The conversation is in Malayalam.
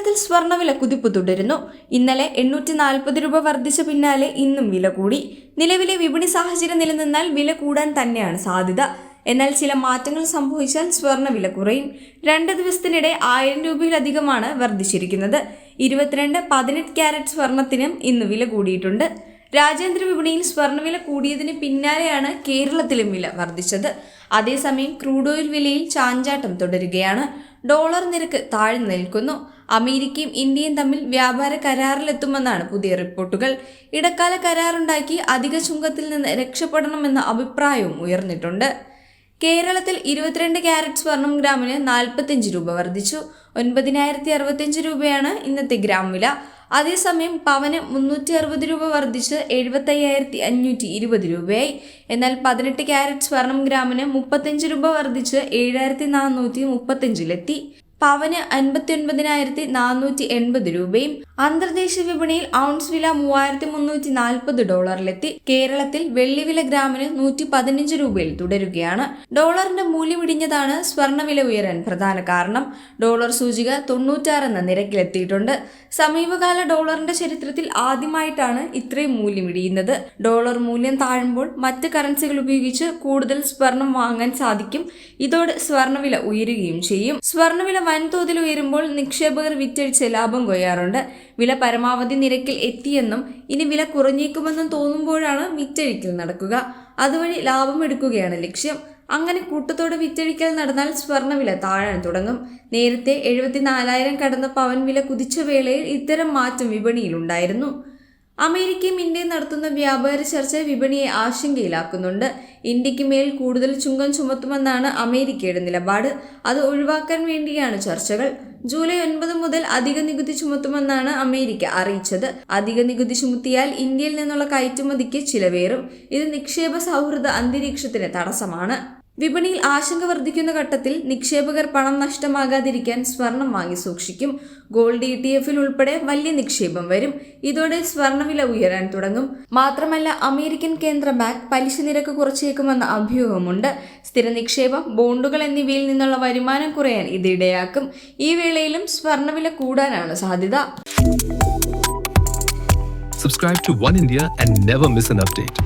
കേരളത്തിൽ സ്വർണവില കുതിപ്പ് തുടരുന്നു. ഇന്നലെ എണ്ണൂറ്റി നാൽപ്പത് രൂപ വർദ്ധിച്ച പിന്നാലെ ഇന്നും വില കൂടി. നിലവിലെ വിപണി സാഹചര്യം നിലനിന്നാൽ വില കൂടാൻ തന്നെയാണ് സാധ്യത. എന്നാൽ ചില മാറ്റങ്ങൾ സംഭവിച്ചാൽ സ്വർണവില കുറയും. രണ്ട് ദിവസത്തിനിടെ ആയിരം രൂപയിലധികമാണ് വർദ്ധിച്ചിരിക്കുന്നത്. ഇരുപത്തിരണ്ട് പതിനെട്ട് ക്യാരറ്റ് സ്വർണത്തിനും ഇന്ന് വില കൂടിയിട്ടുണ്ട്. രാജ്യാന്തര വിപണിയിൽ സ്വർണവില കൂടിയതിന് പിന്നാലെയാണ് കേരളത്തിലും വില വർദ്ധിച്ചത്. അതേസമയം ക്രൂഡ് ഓയിൽ വിലയിൽ ചാഞ്ചാട്ടം തുടരുകയാണ്. ഡോളർ നിരക്ക് താഴ്ന്നു നിൽക്കുന്നു. അമേരിക്കയും ഇന്ത്യയും തമ്മിൽ വ്യാപാര കരാറിലെത്തുമെന്നാണ് പുതിയ റിപ്പോർട്ടുകൾ. ഇടക്കാല കരാറുണ്ടാക്കി അധിക ചുങ്കത്തിൽ നിന്ന് രക്ഷപ്പെടണമെന്ന അഭിപ്രായവും ഉയർന്നിട്ടുണ്ട്. കേരളത്തിൽ ഇരുപത്തിരണ്ട് ക്യാരറ്റ് സ്വർണം ഗ്രാമിന് നാൽപ്പത്തിയഞ്ച് രൂപ വർദ്ധിച്ചു. ഒൻപതിനായിരത്തി അറുപത്തിയഞ്ച് രൂപയാണ് ഇന്നത്തെ ഗ്രാം വില. അതേസമയം പവന് മുന്നൂറ്റി അറുപത് രൂപ വർദ്ധിച്ച് എഴുപത്തയ്യായിരത്തി അഞ്ഞൂറ്റി ഇരുപത് രൂപയായി. എന്നാൽ പതിനെട്ട് ക്യാരറ്റ് സ്വർണം ഗ്രാമിന് മുപ്പത്തഞ്ച് രൂപ വർദ്ധിച്ച് ഏഴായിരത്തി നാനൂറ്റി മുപ്പത്തഞ്ചിലെത്തി പവന് അൻപത്തി ഒൻപതിനായിരത്തി നാനൂറ്റി എൺപത് രൂപയും അന്തർദേശീയ വിപണിയിൽ ഔൺസ് വില മൂവായിരത്തി മുന്നൂറ്റി നാൽപ്പത് ഡോളറിലെത്തി. കേരളത്തിൽ വെള്ളിവില ഗ്രാമിന് നൂറ്റി പതിനഞ്ച് രൂപയിൽ തുടരുകയാണ്. ഡോളറിന്റെ മൂല്യം ഇടിഞ്ഞതാണ് സ്വർണവില ഉയരാൻ പ്രധാന കാരണം. ഡോളർ സൂചിക തൊണ്ണൂറ്റാറ് എന്ന നിരക്കിലെത്തിയിട്ടുണ്ട്. സമീപകാല ഡോളറിന്റെ ചരിത്രത്തിൽ ആദ്യമായിട്ടാണ് ഇത്രയും മൂല്യം ഇടിയുന്നത്. ഡോളർ മൂല്യം താഴുമ്പോൾ മറ്റ് കറൻസികൾ ഉപയോഗിച്ച് കൂടുതൽ സ്വർണം വാങ്ങാൻ സാധിക്കും. ഇതോടെ സ്വർണവില ഉയരുകയും ചെയ്യും. സ്വർണവില വൻതോതിൽ ഉയരുമ്പോൾ നിക്ഷേപകർ വിറ്റഴിച്ച് ലാഭം കൊയ്യാറുണ്ട്. വില പരമാവധി നിരക്കിൽ എത്തിയെന്നും ഇനി വില കുറഞ്ഞേക്കുമെന്നും തോന്നുമ്പോഴാണ് വിറ്റഴിക്കൽ നടക്കുക. അതുവഴി ലാഭം എടുക്കുകയാണ് ലക്ഷ്യം. അങ്ങനെ കൂട്ടത്തോടെ വിറ്റഴിക്കൽ നടന്നാൽ സ്വർണവില താഴാൻ തുടങ്ങും. നേരത്തെ എഴുപത്തിനാലായിരം കടന്ന പവൻ വില കുതിച്ച വേളയിൽ ഇത്തരം മാറ്റം വിപണിയിലുണ്ടായിരുന്നു അമേരിക്കയും ഇന്ത്യയും നടത്തുന്ന വ്യാപാര ചർച്ച വിപണിയെ ആശങ്കയിലാക്കുന്നുണ്ട്. ഇന്ത്യയ്ക്ക് മേൽ കൂടുതൽ ചുങ്കം ചുമത്തുമെന്നാണ് അമേരിക്കയുടെ നിലപാട്. അത് ഒഴിവാക്കാൻ വേണ്ടിയാണ് ചർച്ചകൾ. ജൂലൈ ഒൻപത് മുതൽ അധിക നികുതി ചുമത്തുമെന്നാണ് അമേരിക്ക അറിയിച്ചത്. അധിക നികുതി ചുമത്തിയാൽ ഇന്ത്യയിൽ നിന്നുള്ള കയറ്റുമതിക്ക് ചിലവേറും. ഇത് നിക്ഷേപ സൗഹൃദ അന്തരീക്ഷത്തിന് തടസ്സമാണ്. വിപണിയിൽ ആശങ്ക വർദ്ധിക്കുന്ന ഘട്ടത്തിൽ നിക്ഷേപകർ പണം നഷ്ടമാകാതിരിക്കാൻ സ്വർണം വാങ്ങി സൂക്ഷിക്കും. ഗോൾഡ് ഇ ടി എഫിൽ ഉൾപ്പെടെ വലിയ നിക്ഷേപം വരും. ഇതോടെ സ്വർണവില ഉയരാൻ തുടങ്ങും. മാത്രമല്ല അമേരിക്കൻ കേന്ദ്ര ബാങ്ക് പലിശ നിരക്ക് കുറച്ചേക്കുമെന്ന അഭ്യൂഹമുണ്ട്. സ്ഥിര നിക്ഷേപം ബോണ്ടുകൾ എന്നിവയിൽ നിന്നുള്ള വരുമാനം കുറയാൻ ഇതിടയാക്കും ഈ വേളയിലും സ്വർണവില കൂടാനാണ് സാധ്യത. Subscribe to One India and never miss an update.